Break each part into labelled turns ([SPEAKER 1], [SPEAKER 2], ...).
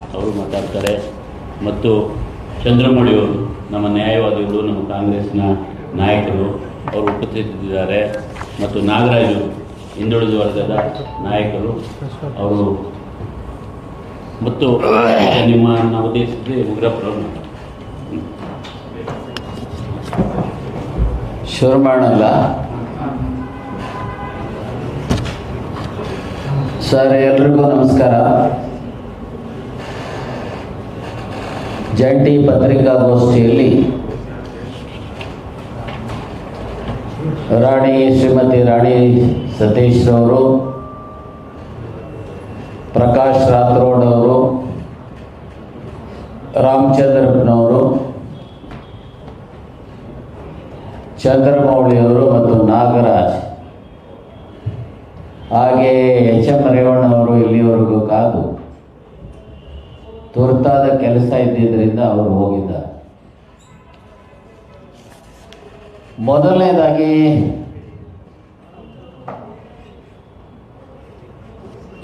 [SPEAKER 1] ಅವರು ಮಾತಾಡ್ತಾರೆ. ಮತ್ತು ಚಂದ್ರಮೌಳಿಯವರು ನಮ್ಮ ನ್ಯಾಯವಾದಿಗಳು, ನಮ್ಮ ಕಾಂಗ್ರೆಸ್ನ ನಾಯಕರು, ಅವರು ಉಪಸ್ಥಿತಿದ್ದಾರೆ. ಮತ್ತು ನಾಗರಾಜು ಹಿಂದುಳಿದ ವರ್ಗದ ನಾಯಕರು, ಅವರು ಮತ್ತು ನಿಮ್ಮ ಉದ್ದೇಶಿಸಿ ಉಗ್ರಪ್ಪರವರು
[SPEAKER 2] ಶುರು ಮಾಡೋಣ ಸರ್, ಎಲ್ರಿಗೂ ನಮಸ್ಕಾರ. ಜಂಟಿ ಪತ್ರಿಕಾಗೋಷ್ಠಿಯಲ್ಲಿ ರಾಣಿ ಶ್ರೀಮತಿ ರಾಣಿ ಸತೀಶ್ರವರು ಪ್ರಕಾಶ್ ರಾಥೋಡ್ ಅವರು, ರಾಮಚಂದ್ರಪ್ಪನವರು ಚಂದ್ರಮೌಳಿಯವರು ಮತ್ತು ನಾಗರಾಜ್. ಹಾಗೆ ಎಚ್ ಎಂ ರೇವಣ್ಣವರು ಇಲ್ಲಿವರೆಗೂ ಕಾದು. ತುರ್ತಾದ ಕೆಲಸ ಇದ್ದಿದ್ದರಿಂದ ಅವರು ಹೋಗಿದ್ದಾರೆ. ಮೊದಲನೇದಾಗಿ,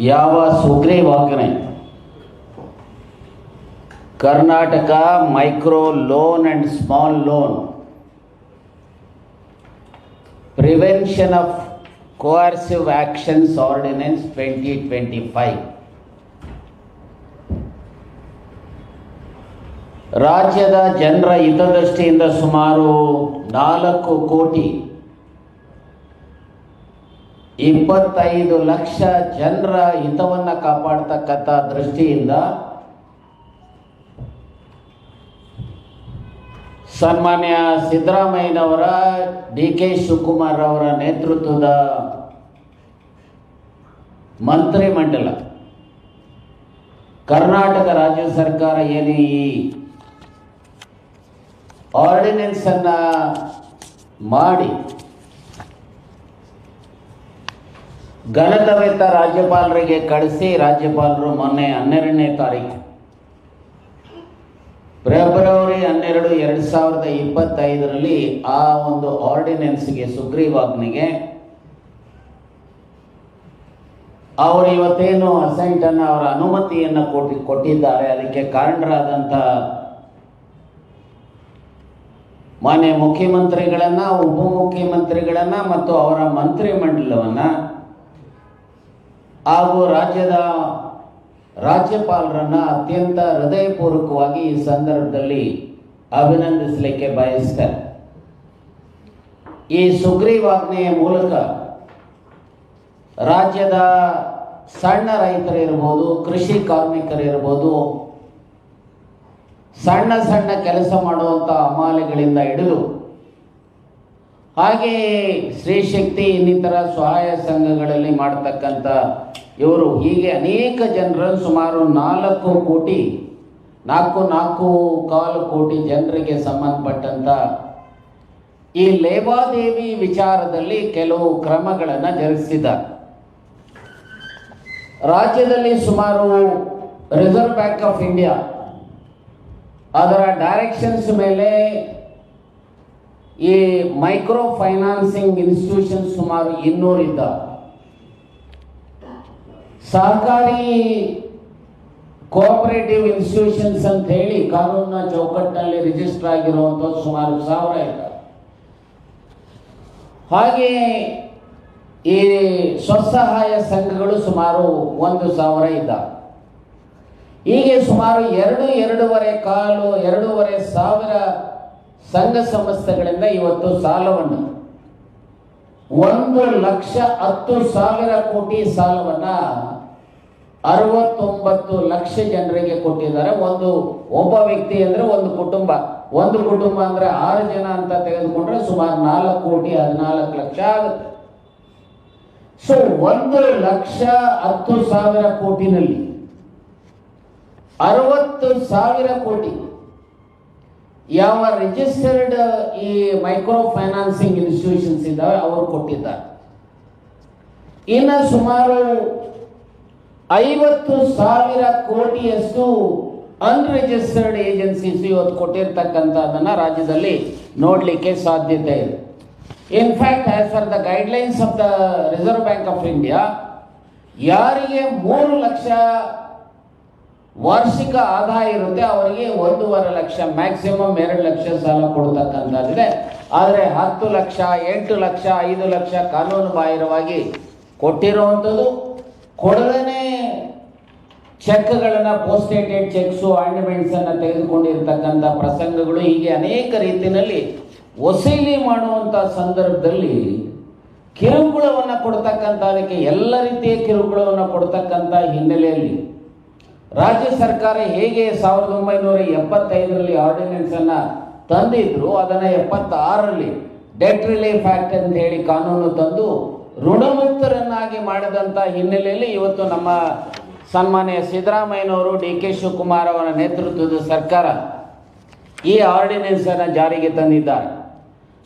[SPEAKER 2] ಯಾವ ಸುಗ್ರೀವಾಜ್ಞೆ? Karnataka micro loan and small loan. Prevention of coercive twenty twenty 2025 ರಾಜ್ಯದ ಜನರ ಹಿತದೃಷ್ಟಿಯಿಂದ ಸುಮಾರು ನಾಲ್ಕು ಕೋಟಿ ಇಪ್ಪತ್ತೈದು ಲಕ್ಷ ಜನರ ಹಿತವನ್ನು ಕಾಪಾಡ್ತಕ್ಕಂಥ ದೃಷ್ಟಿಯಿಂದ ಸನ್ಮಾನ್ಯ ಸಿದ್ದರಾಮಯ್ಯನವರ ಡಿ ಕೆ ಶಿವಕುಮಾರ್ ಅವರ ನೇತೃತ್ವದ ಮಂತ್ರಿಮಂಡಲ. ಕರ್ನಾಟಕ ರಾಜ್ಯ ಸರ್ಕಾರ ಏನು ಈ ಆರ್ಡಿನೆನ್ಸ್ ಅನ್ನ ಮಾಡಿ ಗಣತವೇತ ರಾಜ್ಯಪಾಲರಿಗೆ ಕಳಿಸಿ ರಾಜ್ಯಪಾಲರು ಮೊನ್ನೆ ಹನ್ನೆರಡನೇ ತಾರೀಕು ಫೆಬ್ರವರಿ ಹನ್ನೆರಡು ಎರಡು ಸಾವಿರದ ಇಪ್ಪತ್ತೈದರಲ್ಲಿ ಆ ಒಂದು ಆರ್ಡಿನೆನ್ಸ್ಗೆ ಸುಗ್ರೀವಾಜ್ಞೆಗೆ ಅವರು ಇವತ್ತೇನು ಅಸೆಂಟನ್ನು ಅವರ ಅನುಮತಿಯನ್ನು ಕೊಟ್ಟಿ ಕೊಟ್ಟಿದ್ದಾರೆ. ಅದಕ್ಕೆ ಕಾರಣರಾದಂಥ ಮಾನ್ಯ ಮುಖ್ಯಮಂತ್ರಿಗಳನ್ನು, ಉಪಮುಖ್ಯಮಂತ್ರಿಗಳನ್ನ ಮತ್ತು ಅವರ ಮಂತ್ರಿಮಂಡಲವನ್ನು ಹಾಗೂ ರಾಜ್ಯದ ರಾಜ್ಯಪಾಲರನ್ನ ಅತ್ಯಂತ ಹೃದಯಪೂರ್ವಕವಾಗಿ ಈ ಸಂದರ್ಭದಲ್ಲಿ ಅಭಿನಂದಿಸಲಿಕ್ಕೆ ಬಯಸ್ತಾರೆ ಈ ಸುಗ್ರೀವಾಜ್ಞೆಯ ಮೂಲಕ ರಾಜ್ಯದ ಸಣ್ಣ ರೈತರಿರ್ಬೋದು, ಕೃಷಿ ಕಾರ್ಮಿಕರಿರ್ಬೋದು ಸಣ್ಣ ಸಣ್ಣ ಕೆಲಸ ಮಾಡುವಂಥ ಅಮಾಲೆಗಳಿಂದ ಹಿಡಿದು, ಹಾಗೆ ಸ್ತ್ರೀಶಕ್ತಿ ಇನ್ನಿತರ ಸಹಾಯ ಸಂಘಗಳಲ್ಲಿ ಮಾಡ್ತಕ್ಕಂಥ ಇವರು ಹೀಗೆ ಅನೇಕ ಜನರನ್ನು ಸುಮಾರು ನಾಲ್ಕು ಕೋಟಿ, ನಾಲ್ಕು ನಾಲ್ಕು ಕಾಲು ಕೋಟಿ ಜನರಿಗೆ ಸಂಬಂಧಪಟ್ಟಂಥ ಈ ಲೇವಾದೇವಿ ವಿಚಾರದಲ್ಲಿ ಕೆಲವು ಕ್ರಮಗಳನ್ನು ಜರುಗಿಸಿದ್ದಾರೆ. ರಾಜ್ಯದಲ್ಲಿ ಸುಮಾರು ರಿಸರ್ವ್ ಬ್ಯಾಂಕ್ ಆಫ್ ಇಂಡಿಯಾ ಅದರ ಡೈರೆಕ್ಷನ್ಸ್ ಮೇಲೆ ಈ ಮೈಕ್ರೋ ಫೈನಾನ್ಸಿಂಗ್ ಇನ್ಸ್ಟಿಟ್ಯೂಷನ್ ಸುಮಾರು ಇನ್ನೂರಿದ್ದ ಸಹಕಾರಿ ಕೋಆಪರೇಟಿವ್ ಇನ್ಸ್ಟಿಟ್ಯೂಷನ್ಸ್ ಅಂತ ಹೇಳಿ ಕಾನೂನಿನ ಚೌಕಟ್ಟಿನಲ್ಲಿ ರಿಜಿಸ್ಟರ್ ಆಗಿರುವಂಥದ್ದು ಸುಮಾರು ಸಾವಿರ ಇದ್ದ. ಹಾಗೆ ಈ ಸ್ವಸಹಾಯ ಸಂಘಗಳು ಸುಮಾರು ಒಂದು ಸಾವಿರ ಇದ್ದಾವೆ ಹೀಗೆ ಸುಮಾರು ಎರಡು, ಎರಡೂವರೆ ಕಾಲು, ಎರಡೂವರೆ ಸಾವಿರ ಸಂಘ ಸಂಸ್ಥೆಗಳಿಂದ ಇವತ್ತು ಸಾಲವನ್ನು, ಒಂದು ಲಕ್ಷ ಹತ್ತು ಸಾವಿರ ಕೋಟಿ ಸಾಲವನ್ನ ಅರವತ್ತೊಂಬತ್ತು ಲಕ್ಷ ಜನರಿಗೆ ಕೊಟ್ಟಿದ್ದಾರೆ. ಒಂದು ಒಬ್ಬ ವ್ಯಕ್ತಿ ಅಂದ್ರೆ ಒಂದು ಕುಟುಂಬ. ಒಂದು ಕುಟುಂಬ ಅಂದ್ರೆ ಆರು ಜನ ಅಂತ ತೆಗೆದುಕೊಂಡ್ರೆ ಸುಮಾರು ನಾಲ್ಕು ಕೋಟಿ, ಹದಿನಾಲ್ಕು ಲಕ್ಷ ಆಗುತ್ತೆ. ಸೊ ಒಂದು ಲಕ್ಷ ಹತ್ತು ಸಾವಿರ ಕೋಟಿನಲ್ಲಿ ಅರವತ್ತು ಸಾವಿರ ಕೋಟಿ. ಯಾವ ರಿಜಿಸ್ಟರ್ಡ್ ಈ ಮೈಕ್ರೋ ಫೈನಾನ್ಸಿಂಗ್ ಇನ್ಸ್ಟಿಟ್ಯೂಷನ್ಸ್ ಇದ್ದಾವೆ ಅವರು ಕೊಟ್ಟಿದ್ದಾರೆ. ಇನ್ನು ಸುಮಾರು ಐವತ್ತು ಸಾವಿರ ಕೋಟಿಯಷ್ಟು ಅನ್ರಿಜಿಸ್ಟರ್ಡ್ ಏಜೆನ್ಸೀಸ್ ಇವತ್ತು ಕೊಟ್ಟಿರ್ತಕ್ಕಂಥದ್ದನ್ನು ರಾಜ್ಯದಲ್ಲಿ ನೋಡಲಿಕ್ಕೆ ಸಾಧ್ಯತೆ ಇದೆ. In fact as far the guidelines of the Reserve Bank of India ಯಾರಿಗೆ ಮೂರು ಲಕ್ಷ ವಾರ್ಷಿಕ ಆದಾಯ ಇರುತ್ತೆ, ಅವರಿಗೆ ಒಂದೂವರೆ ಲಕ್ಷ ಮ್ಯಾಕ್ಸಿಮಮ್ ಎರಡು ಲಕ್ಷ ಸಾಲ ಕೊಡ್ತಕ್ಕಂಥದ್ದಿದೆ. ಆದರೆ ಹತ್ತು ಲಕ್ಷ, ಎಂಟು ಲಕ್ಷ, ಐದು ಲಕ್ಷ ಕಾನೂನು ಬಾಹಿರವಾಗಿ ಕೊಟ್ಟಿರುವಂಥದ್ದು. ಕೊಡದೇ ಚೆಕ್ಗಳನ್ನು ಪೋಸ್ಟೇಟೆಡ್ ಚೆಕ್ಸು ಆರ್ನಮೆಂಟ್ಸನ್ನು ತೆಗೆದುಕೊಂಡಿರ್ತಕ್ಕಂಥ ಪ್ರಸಂಗಗಳು ಹೀಗೆ ಅನೇಕ ರೀತಿಯಲ್ಲಿ ವಸೂಲಿ ಮಾಡುವಂಥ ಸಂದರ್ಭದಲ್ಲಿ ಕಿರುಕುಳವನ್ನು ಕೊಡ್ತಕ್ಕಂಥ ಅದಕ್ಕೆ ಎಲ್ಲ ರೀತಿಯ ಕಿರುಕುಳವನ್ನು ಕೊಡ್ತಕ್ಕಂಥ ಹಿನ್ನೆಲೆಯಲ್ಲಿ ರಾಜ್ಯ ಸರ್ಕಾರ ಹೇಗೆ ಸಾವಿರದ ಒಂಬೈನೂರ ಎಪ್ಪತ್ತೈದರಲ್ಲಿ ಆರ್ಡಿನೆನ್ಸ್ ಅನ್ನ ತಂದಿದ್ರು, ಅದನ್ನು ಎಪ್ಪತ್ತಾರರಲ್ಲಿ ಡೆಟ್ ರಿಲೀಫ್ ಆಕ್ಟ್ ಅಂತ ಹೇಳಿ ಕಾನೂನು ತಂದು ಋಣಮುಕ್ತರನ್ನಾಗಿ ಮಾಡಿದಂಥ ಹಿನ್ನೆಲೆಯಲ್ಲಿ ಇವತ್ತು ನಮ್ಮ ಸನ್ಮಾನ್ಯ ಸಿದ್ದರಾಮಯ್ಯನವರು ಡಿ ಕೆ ಶಿವಕುಮಾರ್ ಅವರ ನೇತೃತ್ವದ ಸರ್ಕಾರ ಈ ಆರ್ಡಿನೆನ್ಸ್ ಅನ್ನು ಜಾರಿಗೆ ತಂದಿದ್ದಾರೆ.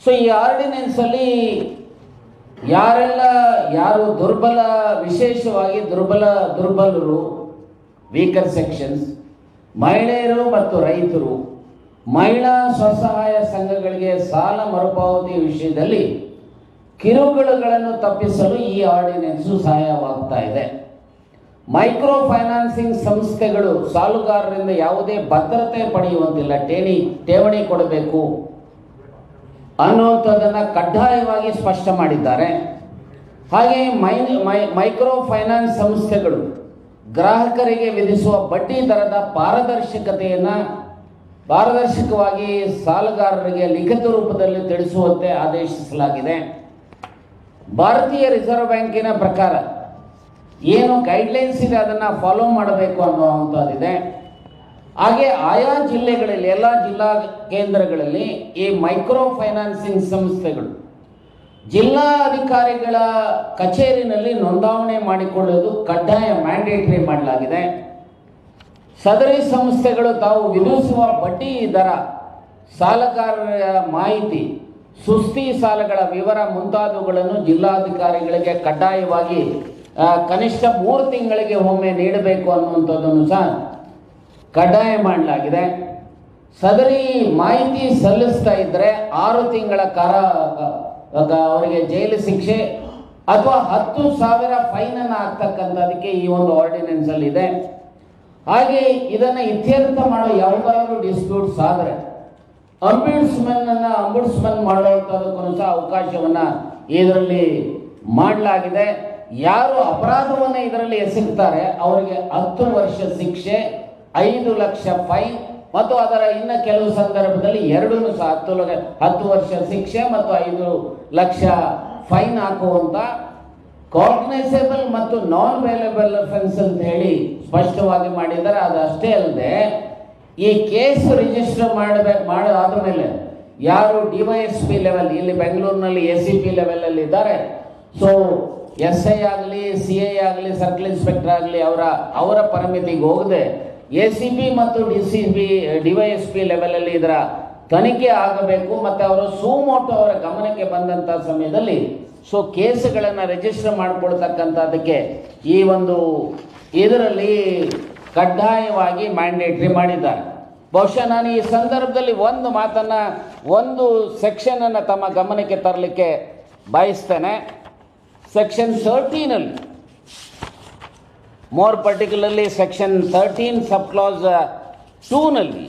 [SPEAKER 2] ಸೊ ಈ ಆರ್ಡಿನೆನ್ಸ್ ಅಲ್ಲಿ ಯಾರೆಲ್ಲ, ಯಾರು ದುರ್ಬಲ, ವಿಶೇಷವಾಗಿ ದುರ್ಬಲ, ದುರ್ಬಲರು ವೀಕರ್ ಸೆಕ್ಷನ್ಸ್ ಮಹಿಳೆಯರು ಮತ್ತು ರೈತರು ಮಹಿಳಾ ಸ್ವಸಹಾಯ ಸಂಘಗಳಿಗೆ ಸಾಲ ಮರುಪಾವತಿ ವಿಷಯದಲ್ಲಿ ಕಿರುಕುಳಗಳನ್ನು ತಪ್ಪಿಸಲು ಈ ಆರ್ಡಿನೆನ್ಸು ಸಹಾಯವಾಗ್ತಾ ಇದೆ. ಮೈಕ್ರೋ ಫೈನಾನ್ಸಿಂಗ್ ಸಂಸ್ಥೆಗಳು ಸಾಲುಗಾರರಿಂದ ಯಾವುದೇ ಭದ್ರತೆ ಪಡೆಯುವಂತಿಲ್ಲ. ಠೇಣಿ, ಠೇವಣಿ ಕೊಡಬೇಕು ಅನ್ನುವಂಥದ್ದನ್ನು ಕಡ್ಡಾಯವಾಗಿ ಸ್ಪಷ್ಟ ಮಾಡಿದ್ದಾರೆ. ಹಾಗೆ ಮೈ, ಮೈ- ಮೈಕ್ರೋ ಫೈನಾನ್ಸ್ ಸಂಸ್ಥೆಗಳು ಗ್ರಾಹಕರಿಗೆ ವಿಧಿಸುವ ಬಡ್ಡಿ ದರದ ಪಾರದರ್ಶಕತೆಯನ್ನು ಪಾರದರ್ಶಕವಾಗಿ ಸಾಲಗಾರರಿಗೆ ಲಿಖಿತ ರೂಪದಲ್ಲಿ ತಿಳಿಸುವಂತೆ ಆದೇಶಿಸಲಾಗಿದೆ. ಭಾರತೀಯ ರಿಸರ್ವ್ ಬ್ಯಾಂಕಿನ ಪ್ರಕಾರ ಏನು ಗೈಡ್ಲೈನ್ಸ್ ಇದೆ ಅದನ್ನು ಫಾಲೋ ಮಾಡಬೇಕು ಅನ್ನುವಂಥದ್ದಿದೆ. ಹಾಗೆ ಆಯಾ ಜಿಲ್ಲೆಗಳಲ್ಲಿ, ಎಲ್ಲ ಜಿಲ್ಲಾ ಕೇಂದ್ರಗಳಲ್ಲಿ ಈ ಮೈಕ್ರೋ ಫೈನಾನ್ಸಿಂಗ್ ಸಂಸ್ಥೆಗಳು ಜಿಲ್ಲಾ ಅಧಿಕಾರಿಗಳ ಕಚೇರಿನಲ್ಲಿ ನೋಂದಾವಣೆ ಮಾಡಿಕೊಳ್ಳುವುದು ಕಡ್ಡಾಯ ಮ್ಯಾಂಡೇಟರಿ ಮಾಡಲಾಗಿದೆ. ಸದರಿ ಸಂಸ್ಥೆಗಳು ತಾವು ವಿಧಿಸುವ ಬಡ್ಡಿ ದರ, ಸಾಲಗಾರರ ಮಾಹಿತಿ, ಸುಸ್ತಿ ಸಾಲಗಳ ವಿವರ ಮುಂತಾದವುಗಳನ್ನು ಜಿಲ್ಲಾಧಿಕಾರಿಗಳಿಗೆ ಕಡ್ಡಾಯವಾಗಿ ಕನಿಷ್ಠ ಮೂರು ತಿಂಗಳಿಗೆ ಒಮ್ಮೆ ನೀಡಬೇಕು ಅನ್ನುವಂಥದ್ದನ್ನು ಸಹ ಕಡ್ಡಾಯ ಮಾಡಲಾಗಿದೆ. ಸದರಿ ಮಾಹಿತಿ ಸಲ್ಲಿಸ್ತಾ ಇದ್ದರೆ ಆರು ತಿಂಗಳ ಕಾರ ಅವರಿಗೆ ಜೈಲು ಶಿಕ್ಷೆ ಅಥವಾ ಹತ್ತು ಸಾವಿರ ಫೈನನ್ನು ಹಾಕ್ತಕ್ಕಂಥದಕ್ಕೆ ಈ ಒಂದು ಆರ್ಡಿನೆನ್ಸ್ ಅಲ್ಲಿ ಇದೆ. ಹಾಗೆ ಇದನ್ನು ಇತ್ಯರ್ಥ ಮಾಡೋ ಯಾವುದಾದ್ರೂ ಡಿಸ್ಪ್ಯೂಟ್ಸ್ ಆದರೆ ಅಂಬಿಡ್ಸ್ಮನ್ ಅನ್ನ ಅಂಬುಡ್ಸ್ಮನ್ ಮಾಡುವಂಥದಕ್ಕೂ ಸಹ ಅವಕಾಶವನ್ನ ಇದರಲ್ಲಿ ಮಾಡಲಾಗಿದೆ. ಯಾರು ಅಪರಾಧವನ್ನ ಇದರಲ್ಲಿ ಎಸಗ್ತಾರೆ, ಅವರಿಗೆ ಹತ್ತು ವರ್ಷ ಶಿಕ್ಷೆ, ಐದು ಲಕ್ಷ ಫೈನ್ ಮತ್ತು ಅದರ ಇನ್ನ ಕೆಲವು ಸಂದರ್ಭದಲ್ಲಿ ಎರಡನ್ನು ಸಹ ಹತ್ತು ಹತ್ತು ವರ್ಷ ಶಿಕ್ಷೆ ಮತ್ತು ಐದು ಲಕ್ಷ ಫೈನ್ ಹಾಕುವಂತ ಕಾಗ್ನೈಸೇಬಲ್ ಮತ್ತು ನಾನ್ ವೇಲೇಬಲ್ ಅಫೆನ್ಸ್ ಅಂತ ಹೇಳಿ ಸ್ಪಷ್ಟವಾಗಿ ಮಾಡಿದ್ದಾರೆ. ಅಷ್ಟೇ ಅಲ್ಲದೆ ಈ ಕೇಸ್ ರಿಜಿಸ್ಟರ್ ಮಾಡಬೇಕು ಮಾಡಾದ ಮೇಲೆ ಯಾರು D Y S P level ಇಲ್ಲಿ ಬೆಂಗಳೂರಿನಲ್ಲಿ ಎ ಸಿ ಪಿ ಲೆವೆಲಲ್ಲಿ ಇದ್ದಾರೆ. ಸೊ ಎಸ್ ಐ ಆಗಲಿ ಸಿ ಐ ಆಗಲಿ ಸರ್ಕಲ್ ಇನ್ಸ್ಪೆಕ್ಟರ್ ಆಗಲಿ, ಅವರ ಅವರ ಪರಿಮಿತಿಗೆ ಹೋಗದೆ ಎ ಸಿ ಬಿ ಮತ್ತು D C B D Y S P ಲೆವೆಲಲ್ಲಿ ಇದರ ತನಿಖೆ ಆಗಬೇಕು, ಮತ್ತು ಅವರು ಸುಮೋಟೋ ಅವರ ಗಮನಕ್ಕೆ ಬಂದಂಥ ಸಮಯದಲ್ಲಿ ಸೊ ಕೇಸುಗಳನ್ನು ರಿಜಿಸ್ಟರ್ ಮಾಡಿಕೊಳ್ತಕ್ಕಂಥದ್ದಕ್ಕೆ ಈ ಒಂದು ಇದರಲ್ಲಿ ಕಡ್ಡಾಯವಾಗಿ ಮ್ಯಾಂಡೇಟ್ರಿ ಮಾಡಿದ್ದಾರೆ. ಬಹುಶಃ ನಾನು ಈ ಸಂದರ್ಭದಲ್ಲಿ ಒಂದು ಮಾತನ್ನು, ಒಂದು ಸೆಕ್ಷನನ್ನು ತಮ್ಮ ಗಮನಕ್ಕೆ ತರಲಿಕ್ಕೆ ಬಯಸ್ತೇನೆ. Section ತರ್ಟೀನಲ್ಲಿ more particularly section thirteen sub clause ಟೂನಲ್ಲಿ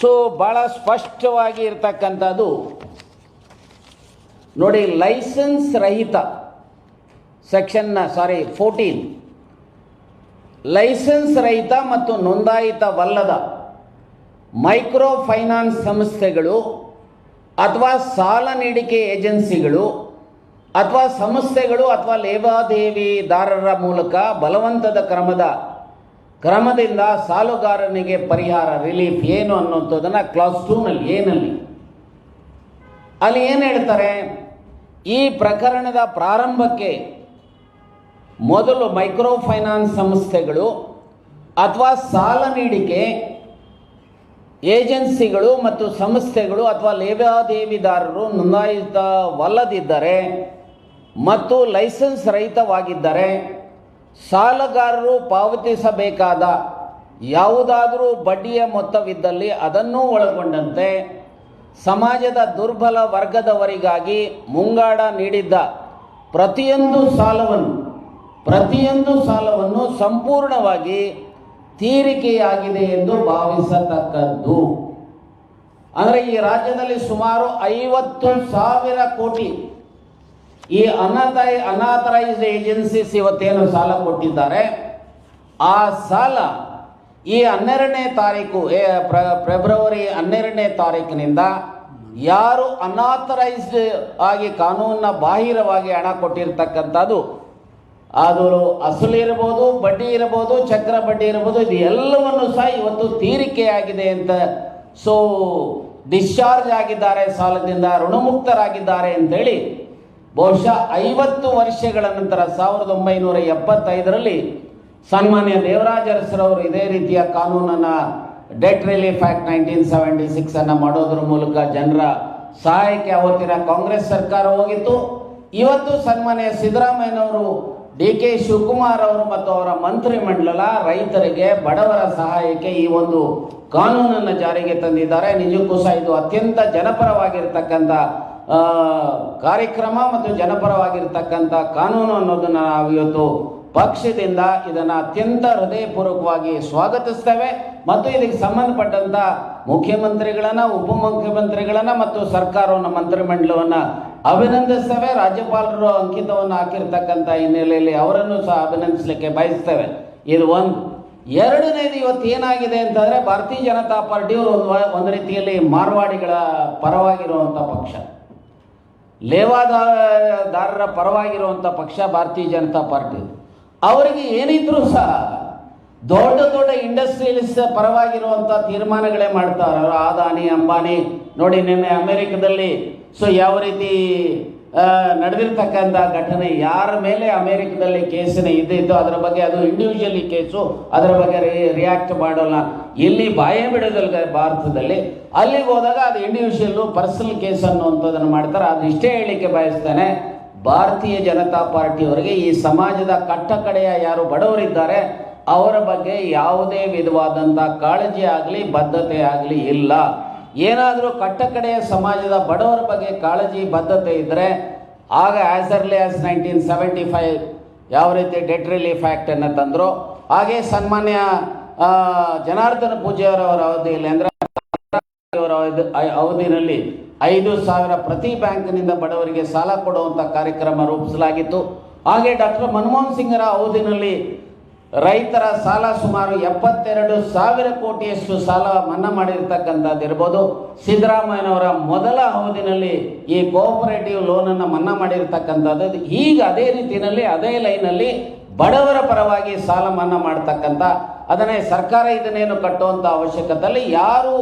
[SPEAKER 2] so ಭಾಳ ಸ್ಪಷ್ಟವಾಗಿ ಇರ್ತಕ್ಕಂಥದ್ದು. ನೋಡಿ ಲೈಸೆನ್ಸ್ ರಹಿತ. ಸೆಕ್ಷನ್ ಸಾರಿ ಫೋರ್ಟೀನ್ ಲೈಸೆನ್ಸ್ ರಹಿತ ಮತ್ತು ನೋಂದಾಯಿತವಲ್ಲದ ಮೈಕ್ರೋ ಫೈನಾನ್ಸ್ ಸಂಸ್ಥೆಗಳು ಅಥವಾ ಸಾಲ ನೀಡಿಕೆ ಏಜೆನ್ಸಿಗಳು ಅಥವಾ ಸಂಸ್ಥೆಗಳು ಅಥವಾ ಲೇವಾದೇವಿದಾರರ ಮೂಲಕ ಬಲವಂತದ ಕ್ರಮದ ಕ್ರಮದಿಂದ ಸಾಲುಗಾರನಿಗೆ ಪರಿಹಾರ ರಿಲೀಫ್ ಏನು ಅನ್ನುವಂಥದ್ದನ್ನು ಕ್ಲಾಸ್ ಟೂನಲ್ಲಿ ಏನಲ್ಲಿ ಅಲ್ಲಿ ಏನು ಹೇಳ್ತಾರೆ? ಈ ಪ್ರಕರಣದ ಪ್ರಾರಂಭಕ್ಕೆ ಮೊದಲು ಮೈಕ್ರೋ ಫೈನಾನ್ಸ್ ಸಂಸ್ಥೆಗಳು ಅಥವಾ ಸಾಲ ನೀಡಿಕೆ ಏಜೆನ್ಸಿಗಳು ಮತ್ತು ಸಂಸ್ಥೆಗಳು ಅಥವಾ ಲೇವಾದೇವಿದಾರರು ನೋಂದಾಯಿತವಲ್ಲದಿದ್ದರೆ ಮತ್ತು ಲೈಸೆನ್ಸ್ ರಹಿತವಾಗಿದ್ದರೆ ಸಾಲಗಾರರು ಪಾವತಿಸಬೇಕಾದ ಯಾವುದಾದರೂ ಬಡ್ಡಿಯ ಮೊತ್ತವಿದ್ದಲ್ಲಿ ಅದನ್ನೂ ಒಳಗೊಂಡಂತೆ ಸಮಾಜದ ದುರ್ಬಲ ವರ್ಗದವರಿಗಾಗಿ ಮುಂಗಾಡ ನೀಡಿದ್ದ ಪ್ರತಿಯೊಂದು ಸಾಲವನ್ನು ಪ್ರತಿಯೊಂದು ಸಾಲವನ್ನು ಸಂಪೂರ್ಣವಾಗಿ ತೀರಿಕೆಯಾಗಿದೆ ಎಂದು ಭಾವಿಸತಕ್ಕದ್ದು. ಅಂದರೆ ಈ ರಾಜ್ಯದಲ್ಲಿ ಸುಮಾರು ಐವತ್ತು ಸಾವಿರ ಕೋಟಿ ಈ ಅನಾಥೈ ಅನಾಥರೈಸ್ಡ್ ಏಜೆನ್ಸೀಸ್ ಇವತ್ತೇನು ಸಾಲ ಕೊಟ್ಟಿದ್ದಾರೆ? ಆ ಸಾಲ ಈ ಹನ್ನೆರಡನೇ ತಾರೀಕು ಫೆಬ್ರವರಿ ಹನ್ನೆರಡನೇ ತಾರೀಕಿನಿಂದ ಯಾರು ಅನಾಥರೈಸ್ಡ್ ಆಗಿ ಕಾನೂನಿನ ಬಾಹಿರವಾಗಿ ಹಣ ಕೊಟ್ಟಿರ್ತಕ್ಕಂಥದ್ದು? ಅದು ಅಸಲು ಇರ್ಬೋದು, ಬಡ್ಡಿ ಇರ್ಬೋದು, ಚಕ್ರ ಬಡ್ಡಿ ಇರ್ಬೋದು ಇದು ಸಹ ಇವತ್ತು ತೀರಿಕೆಯಾಗಿದೆ ಅಂತ ಸೊ, ಡಿಸ್ಚಾರ್ಜ್ ಆಗಿದ್ದಾರೆ, ಸಾಲದಿಂದ ಋಣಮುಕ್ತರಾಗಿದ್ದಾರೆ ಅಂತೇಳಿ ಬಹುಶಃ ಐವತ್ತು ವರ್ಷಗಳ ನಂತರ ಸಾವಿರದ ಒಂಬೈನೂರ ಎಪ್ಪತ್ತೈದರಲ್ಲಿ ಸನ್ಮಾನ್ಯ ದೇವರಾಜ ಅರಸರವರು ಇದೇ ರೀತಿಯ ಕಾನೂನನ್ನು debt relief act nineteen seventy six ಅನ್ನು ಮಾಡೋದ್ರ ಮೂಲಕ ಜನರ ಸಹಾಯಕ್ಕೆ ಅವತ್ತಿನ ಕಾಂಗ್ರೆಸ್ ಸರ್ಕಾರ ಹೋಗಿತ್ತು. ಇವತ್ತು ಸನ್ಮಾನ್ಯ ಸಿದ್ದರಾಮಯ್ಯನವರು ಡಿ ಕೆ ಶಿವಕುಮಾರ್ ಅವರು ಮತ್ತು ಅವರ ಮಂತ್ರಿಮಂಡಲ ರೈತರಿಗೆ ಬಡವರ ಸಹಾಯಕ್ಕೆ ಈ ಒಂದು ಕಾನೂನನ್ನು ಜಾರಿಗೆ ತಂದಿದ್ದಾರೆ. ನಿಜಕ್ಕೂ ಸಹ ಇದು ಅತ್ಯಂತ ಜನಪರವಾಗಿರ್ತಕ್ಕಂಥ ಕಾರ್ಯಕ್ರಮ ಮತ್ತು ಜನಪರವಾಗಿರ್ತಕ್ಕಂಥ ಕಾನೂನು ಅನ್ನೋದನ್ನು ನಾವು ಇವತ್ತು ಪಕ್ಷದಿಂದ ಇದನ್ನು ಅತ್ಯಂತ ಹೃದಯಪೂರ್ವಕವಾಗಿ ಸ್ವಾಗತಿಸ್ತೇವೆ. ಮತ್ತು ಇದಕ್ಕೆ ಸಂಬಂಧಪಟ್ಟಂಥ ಮುಖ್ಯಮಂತ್ರಿಗಳನ್ನು, ಉಪಮುಖ್ಯಮಂತ್ರಿಗಳನ್ನು ಮತ್ತು ಸರ್ಕಾರವನ್ನು ಮಂತ್ರಿಮಂಡಲವನ್ನು ಅಭಿನಂದಿಸ್ತೇವೆ. ರಾಜ್ಯಪಾಲರು ಅಂಕಿತವನ್ನು ಹಾಕಿರ್ತಕ್ಕಂಥ ಹಿನ್ನೆಲೆಯಲ್ಲಿ ಅವರನ್ನು ಸಹ ಅಭಿನಂದಿಸಲಿಕ್ಕೆ ಬಯಸ್ತೇವೆ. ಇದು ಒಂದು. ಎರಡನೇದು ಇವತ್ತು ಏನಾಗಿದೆ ಅಂತಂದರೆ ಭಾರತೀಯ ಜನತಾ ಪಾರ್ಟಿಯವರು ಒಂದು ರೀತಿಯಲ್ಲಿ ಮಾರ್ವಾಡಿಗಳ ಪರವಾಗಿರುವಂಥ ಪಕ್ಷ. ಲೇವಾದಾರರ ಪರವಾಗಿರುವಂಥ ಪಕ್ಷ ಭಾರತೀಯ ಜನತಾ ಪಾರ್ಟಿ. ಅವರಿಗೆ ಏನಿದ್ರೂ ಸಹ ದೊಡ್ಡ ದೊಡ್ಡ ಇಂಡಸ್ಟ್ರಿಯಲಿಸ್ಟ್ ಪರವಾಗಿರುವಂಥ ತೀರ್ಮಾನಗಳೇ ಮಾಡ್ತಾರೆ. ಅವರು ಆದಾನಿ, ಅಂಬಾನಿ, ನೋಡಿ ನಿನ್ನೆ ಅಮೆರಿಕದಲ್ಲಿ, ಸೊ ಯಾವ ರೀತಿ ನಡೆದಿರ್ತಕ್ಕಂಥ ಘಟನೆ ಯಾರ ಮೇಲೆ ಅಮೇರಿಕದಲ್ಲಿ ಕೇಸಿನ ಇದ್ದಿದ್ದು ಅದರ ಬಗ್ಗೆ ಅದು ಇಂಡಿವಿಜುವಲಿ ಕೇಸು, ಅದರ ಬಗ್ಗೆ ರಿಯಾಕ್ಟ್ ಮಾಡೋಲ್ಲ. ಇಲ್ಲಿ ಬಾಯ ಬಿಡೋದಲ್ಲ ಭಾರತದಲ್ಲಿ. ಅಲ್ಲಿಗೆ ಹೋದಾಗ ಅದು ಇಂಡಿವಿಜುವಲ್ಲು ಪರ್ಸನಲ್ ಕೇಸ್ ಅನ್ನುವಂಥದ್ದನ್ನು ಮಾಡ್ತಾರೆ. ಅದು ಇಷ್ಟೇ ಹೇಳಲಿಕ್ಕೆ ಬಯಸ್ತೇನೆ. ಭಾರತೀಯ ಜನತಾ ಪಾರ್ಟಿಯವರಿಗೆ ಈ ಸಮಾಜದ ಕಟ್ಟ ಕಡೆಯ ಯಾರು ಬಡವರಿದ್ದಾರೆ, ಅವರ ಬಗ್ಗೆ ಯಾವುದೇ ವಿಧವಾದಂಥ ಕಾಳಜಿ ಆಗಲಿ, ಬದ್ಧತೆ ಆಗಲಿ ಇಲ್ಲ. ಏನಾದರೂ ಕಟ್ಟಕಡೆಯ ಸಮಾಜದ ಬಡವರ ಬಗ್ಗೆ ಕಾಳಜಿ ಬದ್ಧತೆ ಇದ್ದರೆ ಆಗ as early as nineteen seventy five ಯಾವ ರೀತಿ ಡೆಟ್ ರಿಲೀಫ್ ಆ್ಯಕ್ಟನ್ನು ತಂದರು. ಹಾಗೆ ಸನ್ಮಾನ್ಯ ಜನಾರ್ದನ ಪೂಜೆಯವರವರ ಅವಧಿಯಲ್ಲಿ ಅಂದರೆ ಅವಧಿನಲ್ಲಿ ಐದು ಸಾವಿರ ಪ್ರತಿ ಬ್ಯಾಂಕಿನಿಂದ ಬಡವರಿಗೆ ಸಾಲ ಕೊಡುವಂಥ ಕಾರ್ಯಕ್ರಮ ರೂಪಿಸಲಾಗಿತ್ತು. ಹಾಗೆ ಡಾಕ್ಟರ್ ಮನಮೋಹನ್ ಸಿಂಗರ ಅವಧಿನಲ್ಲಿ ರೈತರ ಸಾಲ ಸುಮಾರು ಎಪ್ಪತ್ತೆರಡು ಸಾವಿರ ಕೋಟಿಯಷ್ಟು ಸಾಲ ಮನ್ನಾ ಮಾಡಿರ್ತಕ್ಕಂಥದ್ದು ಇರ್ಬೋದು. ಸಿದ್ದರಾಮಯ್ಯನವರ ಮೊದಲ ಅವಧಿನಲ್ಲಿ ಈ ಕೋಆಪರೇಟಿವ್ ಲೋನನ್ನು ಮನ್ನಾ ಮಾಡಿರ್ತಕ್ಕಂಥದ್ದು. ಈಗ ಅದೇ ರೀತಿಯಲ್ಲಿ, ಅದೇ ಲೈನಲ್ಲಿ ಬಡವರ ಪರವಾಗಿ ಸಾಲ ಮನ್ನಾ ಮಾಡ್ತಕ್ಕಂಥ, ಅದನ್ನೇ ಸರ್ಕಾರ ಇದನ್ನೇನು ಕಟ್ಟುವಂಥ ಅವಶ್ಯಕತೆಯಲ್ಲಿ ಯಾರು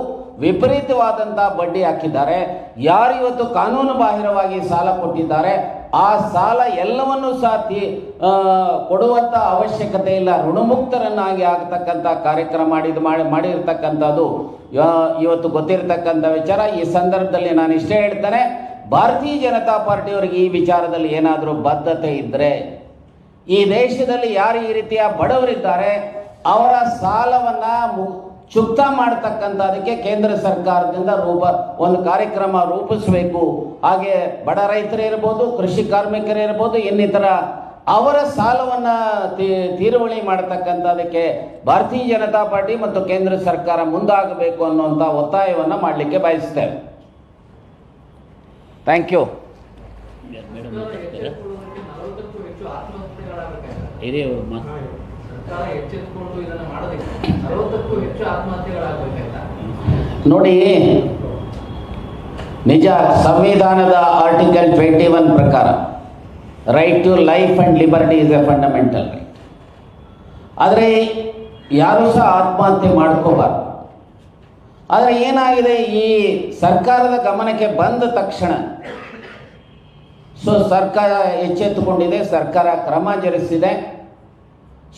[SPEAKER 2] ವಿಪರೀತವಾದಂಥ ಬಡ್ಡಿ ಹಾಕಿದ್ದಾರೆ, ಯಾರು ಇವತ್ತು ಕಾನೂನು ಬಾಹಿರವಾಗಿ ಸಾಲ ಕೊಟ್ಟಿದ್ದಾರೆ ಆ ಸಾಲ ಎಲ್ಲವನ್ನೂ ಸಹ ತಿ ಕೊಡುವಂಥ ಅವಶ್ಯಕತೆ ಇಲ್ಲ. ಋಣಮುಕ್ತರನ್ನಾಗಿ ಆಗ್ತಕ್ಕಂಥ ಕಾರ್ಯಕ್ರಮ ಮಾಡಿದ ಮಾಡಿ, ಮಾಡಿರ್ತಕ್ಕಂಥದ್ದು ಇವತ್ತು ಗೊತ್ತಿರತಕ್ಕಂಥ ವಿಚಾರ. ಈ ಸಂದರ್ಭದಲ್ಲಿ ನಾನು ಇಷ್ಟೇ ಹೇಳ್ತೇನೆ, ಭಾರತೀಯ ಜನತಾ ಪಾರ್ಟಿಯವರಿಗೆ ಈ ವಿಚಾರದಲ್ಲಿ ಏನಾದರೂ ಬದ್ಧತೆ ಇದ್ದರೆ ಈ ದೇಶದಲ್ಲಿ ಯಾರು ಈ ರೀತಿಯ ಬಡವರಿದ್ದಾರೆ, ಅವರ ಸಾಲವನ್ನ ಚುಕ್ತ ಮಾಡತಕ್ಕಂಥದಕ್ಕೆ ಕೇಂದ್ರ ಸರ್ಕಾರದಿಂದ ರೂಪ, ಒಂದು ಕಾರ್ಯಕ್ರಮ ರೂಪಿಸಬೇಕು. ಹಾಗೆ ಬಡ ರೈತರಿರ್ಬೋದು ಕೃಷಿ ಕಾರ್ಮಿಕರಿರ್ಬೋದು ಇನ್ನಿತರ ಅವರ ಸಾಲವನ್ನ ತೀರುವಳಿ ಮಾಡತಕ್ಕಂಥದಕ್ಕೆ ಭಾರತೀಯ ಜನತಾ ಪಾರ್ಟಿ ಮತ್ತು ಕೇಂದ್ರ ಸರ್ಕಾರ ಮುಂದಾಗಬೇಕು ಅನ್ನುವಂಥ ಒತ್ತಾಯವನ್ನು ಮಾಡಲಿಕ್ಕೆ ಬಯಸ್ತೇವೆ. ಥ್ಯಾಂಕ್ ಯು
[SPEAKER 1] ಮೇಡಮ್
[SPEAKER 2] ನೋಡಿ, ನಿಜ ಸಂವಿಧಾನದ ಆರ್ಟಿಕಲ್ ಟ್ವೆಂಟಿ ಒನ್ ಪ್ರಕಾರ right to life and liberty is a fundamental right ಆದರೆ ಯಾರೂ ಸಹ ಆತ್ಮಹತ್ಯೆ ಮಾಡ್ಕೋಬಾರ್ದು. ಆದರೆ ಏನಾಗಿದೆ, ಈ ಸರ್ಕಾರದ ಗಮನಕ್ಕೆ ಬಂದ ತಕ್ಷಣ ಸೊ ಸರ್ಕಾರ ಎಚ್ಚೆತ್ತುಕೊಂಡಿದೆ, ಸರ್ಕಾರ ಕ್ರಮ ಜರುಗಿಸಿದೆ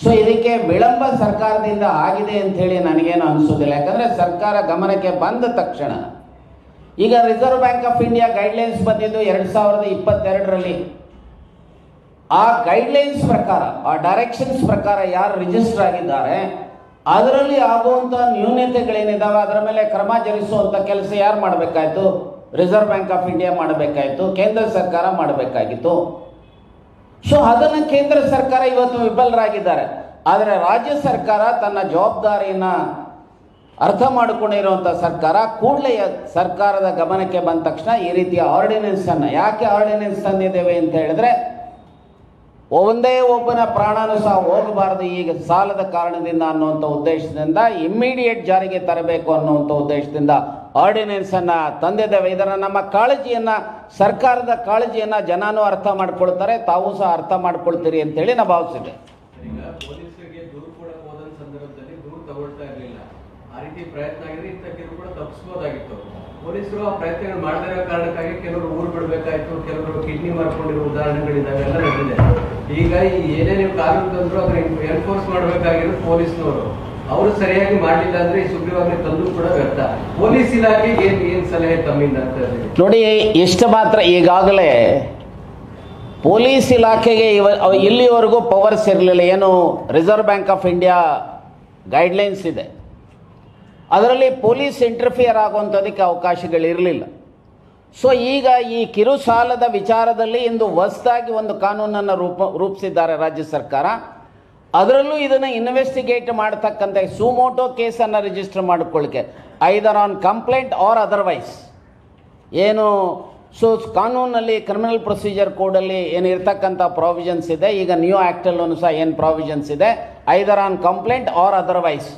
[SPEAKER 2] ಸೊ ಇದಕ್ಕೆ ವಿಳಂಬ ಸರ್ಕಾರದಿಂದ ಆಗಿದೆ ಅಂತ ಹೇಳಿ ನನಗೇನು ಅನಿಸೋದಿಲ್ಲ. ಯಾಕಂದರೆ ಸರ್ಕಾರ ಗಮನಕ್ಕೆ ಬಂದ ತಕ್ಷಣ ಈಗ Reserve Bank of India guidelines ಬಂದಿದ್ದು ಎರಡು ಸಾವಿರದ ಇಪ್ಪತ್ತೆರಡರಲ್ಲಿ. ಆ ಗೈಡ್ಲೈನ್ಸ್ ಪ್ರಕಾರ, ಆ ಡೈರೆಕ್ಷನ್ಸ್ ಪ್ರಕಾರ ಯಾರು ರಿಜಿಸ್ಟರ್ ಆಗಿದ್ದಾರೆ, ಅದರಲ್ಲಿ ಆಗುವಂಥ ನ್ಯೂನತೆಗಳೇನಿದ್ದಾವೆ ಅದರ ಮೇಲೆ ಕ್ರಮ ಜರುಗಿಸುವಂಥ ಕೆಲಸ ಯಾರು ಮಾಡಬೇಕಾಯಿತು? ರಿಸರ್ವ್ ಬ್ಯಾಂಕ್ ಆಫ್ ಇಂಡಿಯಾ ಮಾಡಬೇಕಾಯಿತು, ಕೇಂದ್ರ ಸರ್ಕಾರ ಮಾಡಬೇಕಾಗಿತ್ತು. ಸೊ ಅದನ್ನು ಕೇಂದ್ರ ಸರ್ಕಾರ ಇವತ್ತು ವಿಫಲರಾಗಿದ್ದಾರೆ. ಆದರೆ ರಾಜ್ಯ ಸರ್ಕಾರ ತನ್ನ ಜವಾಬ್ದಾರಿಯನ್ನು ಅರ್ಥ ಮಾಡಿಕೊಂಡಿರುವಂಥ ಸರ್ಕಾರ ಕೂಡಲೇ ಸರ್ಕಾರದ ಗಮನಕ್ಕೆ ಬಂದ ತಕ್ಷಣ ಈ ರೀತಿಯ ಆರ್ಡಿನೆನ್ಸನ್ನು ಯಾಕೆ ಆರ್ಡಿನೆನ್ಸ್ ತಂದಿದ್ದೇವೆ ಅಂತ ಹೇಳಿದ್ರೆ, ಒಂದೇ ಒಬ್ಬನ ಪ್ರಾಣನೂ ಸಹ ಹೋಗಬಾರದು ಈಗ ಸಾಲದ ಕಾರಣದಿಂದ ಅನ್ನುವಂಥ ಉದ್ದೇಶದಿಂದ ಇಮ್ಮಿಡಿಯೇಟ್ ಜಾರಿಗೆ ತರಬೇಕು ಅನ್ನುವಂಥ ಉದ್ದೇಶದಿಂದ ಆರ್ಡಿನೆನ್ಸ್ ಅನ್ನ ತಂದಿದ್ದೇವೆ ಇದರ ನಮ್ಮ ಕಾಳಜಿಯನ್ನು, ಸರ್ಕಾರದ ಕಾಳಜಿಯನ್ನು ಜನನೂ ಅರ್ಥ ಮಾಡ್ಕೊಳ್ತಾರೆ, ತಾವು ಸಹ ಅರ್ಥ ಮಾಡ್ಕೊಳ್ತೀರಿ ಅಂತೇಳಿ ನಾ ಭಾವಿಸಿದೆ
[SPEAKER 3] ಪ್ರಯತ್ನಗಳು ಮಾಡದೇ ಕಾರಣಕ್ಕಾಗಿ ಕೆಲವರು ಊರು ಬಿಡಬೇಕಾಯ್ತು, ಕೆಲವರು ಕಿಡ್ನಿ ಮಾರ್ಕೊಂಡಿರೋ ಉದಾಹರಣೆಗಳಿದ್ದಾವೆ ನಡೆದಿದೆ. ಈಗ ಏನೇ ನೀವು ಕಾನೂನು ತಂದ್ರು ಅದನ್ನ ಎನ್ಫೋರ್ಸ್ ಪೊಲೀಸ್ನವರು. ಅವರು ಸರಿಯಾಗಿ ಮಾಡಲಿಲ್ಲ ಅಂದ್ರೆ ಸುಗ್ರೀವಾಜ್ಞೆ ತಂದು ಕೂಡ ವ್ಯರ್ಥ. ಪೊಲೀಸ್ ಇಲಾಖೆಗೆ ಏನ್ ಏನ್ ಸಲಹೆ ತಮ್ಮಿಂದ ಅಂತ
[SPEAKER 2] ನೋಡಿ ಎಷ್ಟು ಮಾತ್ರ ಈಗಾಗಲೇ ಪೊಲೀಸ್ ಇಲಾಖೆಗೆ ಇವ ಇಲ್ಲಿವರೆಗೂ ಪವರ್ಸ್ ಇರಲಿಲ್ಲ. ಏನು Reserve Bank of India guidelines ಇದೆ. ಅದರಲ್ಲಿ ಪೊಲೀಸ್ ಇಂಟರ್ಫಿಯರ್ ಆಗುವಂಥದಕ್ಕೆ ಅವಕಾಶಗಳಿರಲಿಲ್ಲ. ಸೊ ಈಗ ಈ ಕಿರುಸಾಲದ ವಿಚಾರದಲ್ಲಿ ಇಂದು ಹೊಸದಾಗಿ ಒಂದು ಕಾನೂನನ್ನು ರೂಪ ರೂಪಿಸಿದ್ದಾರೆ ರಾಜ್ಯ ಸರ್ಕಾರ. ಅದರಲ್ಲೂ ಇದನ್ನು ಇನ್ವೆಸ್ಟಿಗೇಟ್ ಮಾಡತಕ್ಕಂಥ ಸುಮೋಟೋ ಕೇಸನ್ನು ರಿಜಿಸ್ಟರ್ ಮಾಡಿಕೊಳ್ಳಿಕ್ಕೆ. Either on complaint or otherwise ಏನು, ಸೊ, ಕಾನೂನಲ್ಲಿ ಕ್ರಿಮಿನಲ್ ಪ್ರೊಸೀಜರ್ ಕೋಡಲ್ಲಿ ಏನು ಇರ್ತಕ್ಕಂಥ ಪ್ರಾವಿಷನ್ಸ್ ಇದೆ. ಈಗ ನ್ಯೂ ಆ್ಯಕ್ಟಲ್ಲೂ ಸಹ ಏನು ಪ್ರಾವಿಷನ್ಸ್ ಇದೆ. Either on complaint or otherwise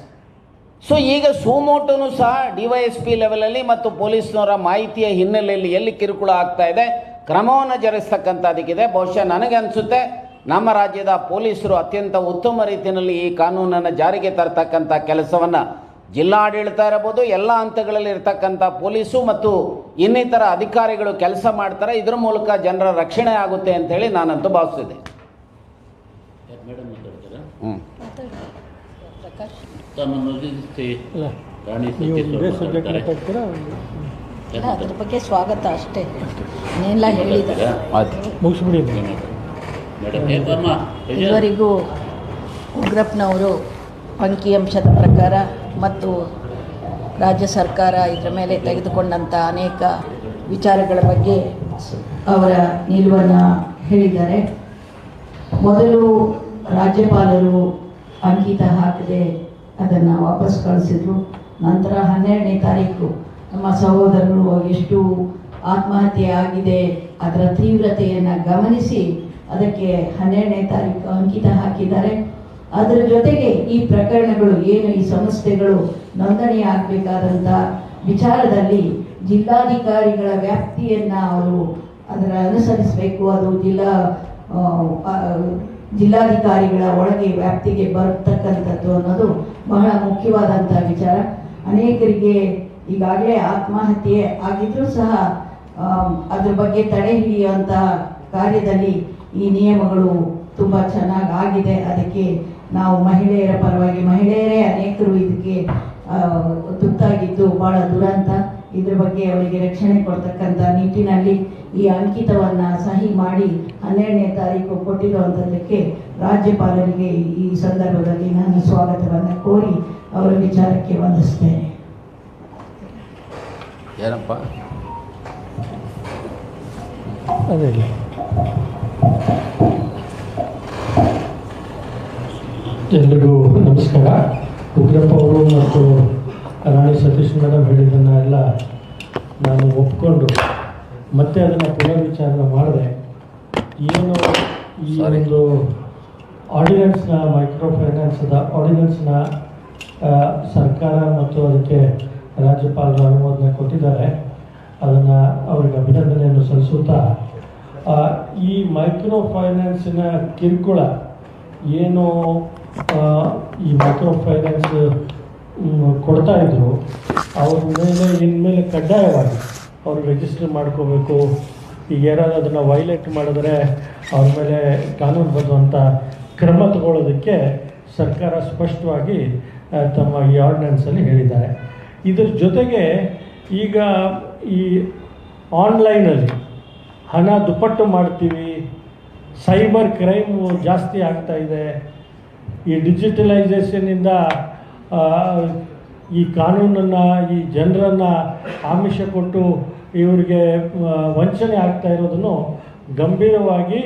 [SPEAKER 2] so ಈಗ ಸುಮೋಟೋನು ಸಹ ಡಿ ವೈ ಎಸ್ ಪಿ ಲೆವೆಲಲ್ಲಿ ಮತ್ತು ಪೊಲೀಸ್ನವರ ಮಾಹಿತಿಯ ಹಿನ್ನೆಲೆಯಲ್ಲಿ ಎಲ್ಲಿ ಕಿರುಕುಳ ಆಗ್ತಾ ಇದೆ, ಕ್ರಮವನ್ನು ಜರುಗಿಸ್ತಕ್ಕಂಥದಕ್ಕಿದೆ ಬಹುಶಃ ನನಗೆ ಅನಿಸುತ್ತೆ ನಮ್ಮ ರಾಜ್ಯದ ಪೊಲೀಸರು ಅತ್ಯಂತ ಉತ್ತಮ ರೀತಿಯಲ್ಲಿ ಈ ಕಾನೂನನ್ನು ಜಾರಿಗೆ ತರತಕ್ಕಂಥ ಕೆಲಸವನ್ನು ಜಿಲ್ಲಾಡಳಿತ ಇರಬಹುದು ಎಲ್ಲ ಹಂತಗಳಲ್ಲಿ ಇರತಕ್ಕಂಥ ಪೊಲೀಸು ಮತ್ತು ಇನ್ನಿತರ ಅಧಿಕಾರಿಗಳು ಕೆಲಸ ಮಾಡ್ತಾರೆ. ಇದರ ಮೂಲಕ ಜನರ ರಕ್ಷಣೆ ಆಗುತ್ತೆ ಅಂತೇಳಿ ನಾನಂತೂ ಭಾವಿಸಿದೆ
[SPEAKER 4] ಬಗ್ಗೆ ಸ್ವಾಗತ ಅಷ್ಟೇ. ಇನ್ನೆಲ್ಲ ಇವರಿಗೂ ಉಗ್ರಪ್ಪನವರು ಅಂಕಿಅಂಶದ ಪ್ರಕಾರ ಮತ್ತು ರಾಜ್ಯ ಸರ್ಕಾರ ಇದರ ಮೇಲೆ ತೆಗೆದುಕೊಂಡಂಥ ಅನೇಕ ವಿಚಾರಗಳ ಬಗ್ಗೆ ಅವರ ನಿಲುವನ್ನು ಹೇಳಿದ್ದಾರೆ. ಮೊದಲು ರಾಜ್ಯಪಾಲರು ಅಂಕಿತ ಹಾಕದೆ ಅದನ್ನು ವಾಪಸ್ ಕಳಿಸಿದರು. ನಂತರ ಹನ್ನೆರಡನೇ ತಾರೀಕು ನಮ್ಮ ಸಹೋದರರು ಎಷ್ಟು ಆತ್ಮಹತ್ಯೆ ಆಗಿದೆ, ಅದರ ತೀವ್ರತೆಯನ್ನು ಗಮನಿಸಿ ಅದಕ್ಕೆ ಹನ್ನೆರಡನೇ ತಾರೀಕು ಅಂಕಿತ ಹಾಕಿದ್ದಾರೆ. ಅದರ ಜೊತೆಗೆ ಈ ಪ್ರಕರಣಗಳು ಏನು, ಈ ಸಂಸ್ಥೆಗಳು ನೋಂದಣಿ ಆಗಬೇಕಾದಂಥ ವಿಚಾರದಲ್ಲಿ ಜಿಲ್ಲಾಧಿಕಾರಿಗಳ ವ್ಯಾಪ್ತಿಯನ್ನು ಅವರು ಅದರ ಅನುಸರಿಸಬೇಕು. ಅದು ಜಿಲ್ಲಾ ಜಿಲ್ಲಾಧಿಕಾರಿಗಳ ಒಳಗೆ ವ್ಯಾಪ್ತಿಗೆ ಬರ್ತಕ್ಕಂಥದ್ದು ಅನ್ನೋದು ಬಹಳ ಮುಖ್ಯವಾದಂಥ ವಿಚಾರ. ಅನೇಕರಿಗೆ ಈಗಾಗಲೇ ಆತ್ಮಹತ್ಯೆ ಆಗಿದ್ದರೂ ಸಹ ಅದ್ರ ಬಗ್ಗೆ ತಡೆ ಹಿಡಿಯುವಂಥ ಕಾರ್ಯದಲ್ಲಿ ಈ ನಿಯಮಗಳು ತುಂಬ ಚೆನ್ನಾಗಿ ಆಗಿದೆ ಅದಕ್ಕೆ ನಾವು ಮಹಿಳೆಯರ ಪರವಾಗಿ ಮಹಿಳೆಯರೇ ಅನೇಕರು ಇದಕ್ಕೆ ತುತ್ತಾಗಿದ್ದು ಬಹಳ ದುರಂತ. ಇದ್ರ ಬಗ್ಗೆ ಅವರಿಗೆ ರಕ್ಷಣೆ ಕೊಡ್ತಕ್ಕಂಥ ನಿಟ್ಟಿನಲ್ಲಿ ಈ ಅಂಕಿತವನ್ನ ಸಹಿ ಮಾಡಿ ಹನ್ನೆರಡನೇ ತಾರೀಕು ಕೊಟ್ಟಿರುವಂಥದ್ದಕ್ಕೆ ರಾಜ್ಯಪಾಲರಿಗೆ ಈ ಸಂದರ್ಭದಲ್ಲಿ ನಾನು ಸ್ವಾಗತವನ್ನು ಕೋರಿ ಅವರ ವಿಚಾರಕ್ಕೆ ವಂದಿಸ್ತೇನೆ.
[SPEAKER 2] ಏನಪ್ಪ?
[SPEAKER 5] ಎಲ್ರಿಗೂ ನಮಸ್ಕಾರ. ಉಗ್ರಪ್ಪ ಅವರು ಮತ್ತು ರಾಣಿ ಸತೀಶ್ ಮೇಡಮ್ ಹೇಳಿದ್ದನ್ನು ಎಲ್ಲ ನಾನು ಒಪ್ಕೊಂಡು ಮತ್ತೆ ಅದನ್ನು ಪುನರ್ವಿಚಾರಣೆ ಮಾಡಿದೆ. ಏನು ಈ. ಒಂದು ಆರ್ಡಿನೆನ್ಸ್ನ ಮೈಕ್ರೋ ಫೈನಾನ್ಸ್ದ ಆರ್ಡಿನೆನ್ಸ್ನ ಆ, ಸರ್ಕಾರ ಮತ್ತು ಅದಕ್ಕೆ ರಾಜ್ಯಪಾಲರ ಅನುಮೋದನೆ ಕೊಟ್ಟಿದ್ದಾರೆ. ಅದನ್ನು ಅವರಿಗೆ ಅಭಿನಂದನೆಯನ್ನು ಸಲ್ಲಿಸುತ್ತಾ ಈ ಮೈಕ್ರೋ ಫೈನಾನ್ಸಿನ ಕಿರುಕುಳ ಏನು ಈ ಮೈಕ್ರೋ ಫೈನಾನ್ಸ್ ಕೊಡ್ತಾ ಇದ್ರು, ಅವ್ರ ಮೇಲೆ ಇನ್ಮೇಲೆ ಕಡ್ಡಾಯವಾಗಿ ಅವ್ರು ರಿಜಿಸ್ಟರ್ ಮಾಡ್ಕೋಬೇಕು. ಈಗ ಯಾರಾದರೂ ಅದನ್ನು ವೈಲೇಟ್ ಮಾಡಿದ್ರೆ ಅವ್ರ ಮೇಲೆ ಕಾನೂನು ಬರುವಂಥ ಕ್ರಮ ತಗೊಳ್ಳೋದಕ್ಕೆ ಸರ್ಕಾರ ಸ್ಪಷ್ಟವಾಗಿ ತಮ್ಮ ಈ ಆರ್ಡಿನೆನ್ಸಲ್ಲಿ ಹೇಳಿದ್ದಾರೆ. ಇದರ ಜೊತೆಗೆ ಈಗ ಈ ಆನ್ಲೈನಲ್ಲಿ ಹಣ ದುಪ್ಪಟ್ಟು ಮಾಡ್ತೀವಿ. ಸೈಬರ್ ಕ್ರೈಮು ಜಾಸ್ತಿ ಆಗ್ತಾ ಇದೆ. ಈ ಡಿಜಿಟಲೈಸೇಷನ್ನಿಂದ ಈ ಕಾನೂನನ್ನು, ಈ ಜನರನ್ನು ಆಮಿಷ ಕೊಟ್ಟು ಇವರಿಗೆ ವಂಚನೆ ಆಗ್ತಾ ಇರೋದನ್ನು ಗಂಭೀರವಾಗಿ